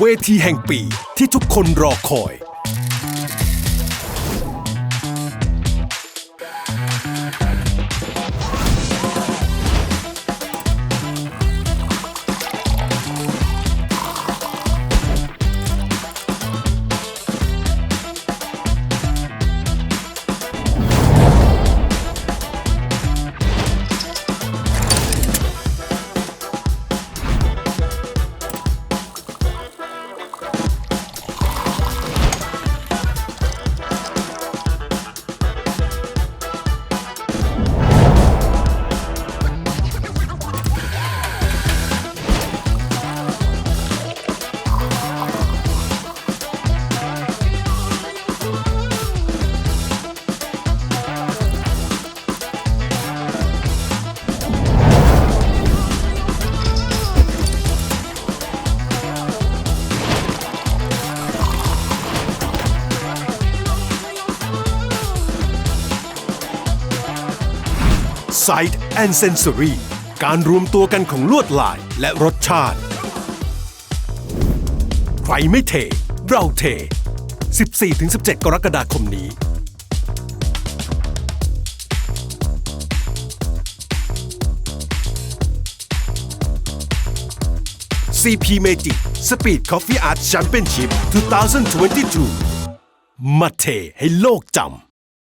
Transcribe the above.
เวทีแห่งปีที่ทุกคนรอคอย Sight and Sensory การรวมตัวกันของลวดลายและรสชาติ ใครไม่เท เราเท 14-17 กรกฎาคมนี้ CP Magic Speed Coffee Art Championship 2022 มาเทให้โลกจำ